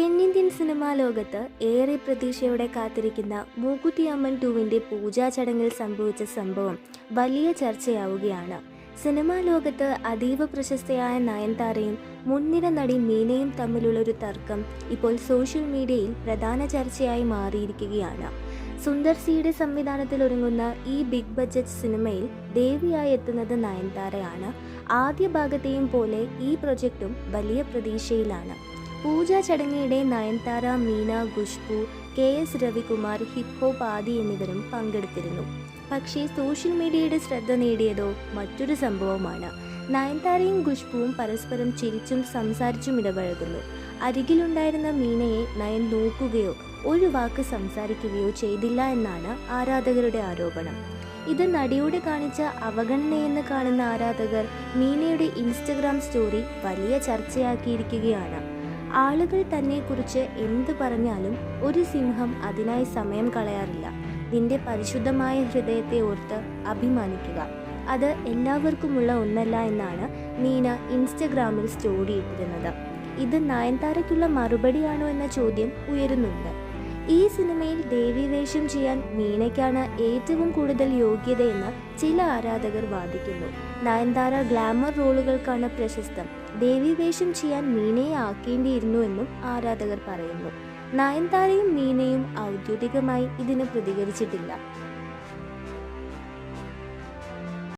തെന്നിന്ത്യൻ സിനിമാ ലോകത്ത് ഏറെ പ്രതീക്ഷയോടെ കാത്തിരിക്കുന്ന മൂക്കുത്തിയമ്മൻ ടൂവിന്റെ പൂജാ ചടങ്ങിൽ സംഭവിച്ച സംഭവം വലിയ ചർച്ചയാവുകയാണ്. സിനിമാ ലോകത്ത് അതീവ പ്രശസ്തയായ നയൻതാരയും മുൻനിര നടി മീനയും തമ്മിലുള്ളൊരു തർക്കം ഇപ്പോൾ സോഷ്യൽ മീഡിയയിൽ പ്രധാന ചർച്ചയായി മാറിയിരിക്കുകയാണ്. സുന്ദർ സിയുടെ സംവിധാനത്തിൽ ഒരുങ്ങുന്ന ഈ ബിഗ് ബഡ്ജറ്റ് സിനിമയിൽ ദേവിയായി എത്തുന്നത് നയൻതാരയാണ് ആദ്യ ഭാഗത്തെയും പോലെ ഈ പ്രൊജക്റ്റും വലിയ പ്രതീക്ഷയിലാണ്. പൂജാ ചടങ്ങിനിടെ Nayanthara Meena Khushbu K S Ravikumar hip hop Aadhi എന്നിവരും പങ്കെടുത്തിരുന്നു. പക്ഷേ സോഷ്യൽ മീഡിയയുടെ ശ്രദ്ധ നേടിയതോ മറ്റൊരു സംഭവമാണ്. നയൻതാരയും ഖുഷ്ബുവും പരസ്പരം ചിരിച്ചും സംസാരിച്ചും ഇടപഴകുന്നു. അരികിലുണ്ടായിരുന്ന മീനയെ നയൻ നോക്കുകയോ ഒരു വാക്ക് സംസാരിക്കുകയോ ചെയ്തില്ല എന്നാണ് ആരാധകരുടെ ആരോപണം. ഇത് നടിയോട് കാണിച്ച അവഗണനയെന്ന് കാണുന്ന ആരാധകർ മീനയുടെ ഇൻസ്റ്റഗ്രാം സ്റ്റോറി വലിയ ചർച്ചയാക്കിയിരിക്കുകയാണ്. ആളുകൾ തന്നെക്കുറിച്ച് എന്ത് പറഞ്ഞാലും ഒരു സിംഹം അതിനായി സമയം കളയാറില്ല. നിന്റെ പരിശുദ്ധമായ ഹൃദയത്തെ ഓർത്ത് അഭിമാനിക്കുക. അത് എല്ലാവർക്കുമുള്ള ഒന്നല്ല എന്നാണ് മീന ഇൻസ്റ്റഗ്രാമിൽ സ്റ്റോറി ഇട്ടിരുന്നത്. ഇത് നയൻതാരയ്ക്കുള്ള മറുപടിയാണോ എന്ന ചോദ്യം ഉയരുന്നുണ്ട്. ഈ സിനിമയിൽ ദേവി വേഷം ചെയ്യാൻ മീനയ്ക്കാണ് ഏറ്റവും കൂടുതൽ യോഗ്യതയെന്ന് ചില ആരാധകർ വാദിക്കുന്നു. നയൻതാര ഗ്ലാമർ റോളുകൾക്കാണ് പ്രശസ്തം. ദേവി വേഷം ചെയ്യാൻ മീനയെ ആക്കേണ്ടിയിരുന്നു എന്നും ആരാധകർ പറയുന്നു. നയൻതാരയും മീനയും ഔദ്യോഗികമായി ഇതിന് പ്രതികരിച്ചിട്ടില്ല.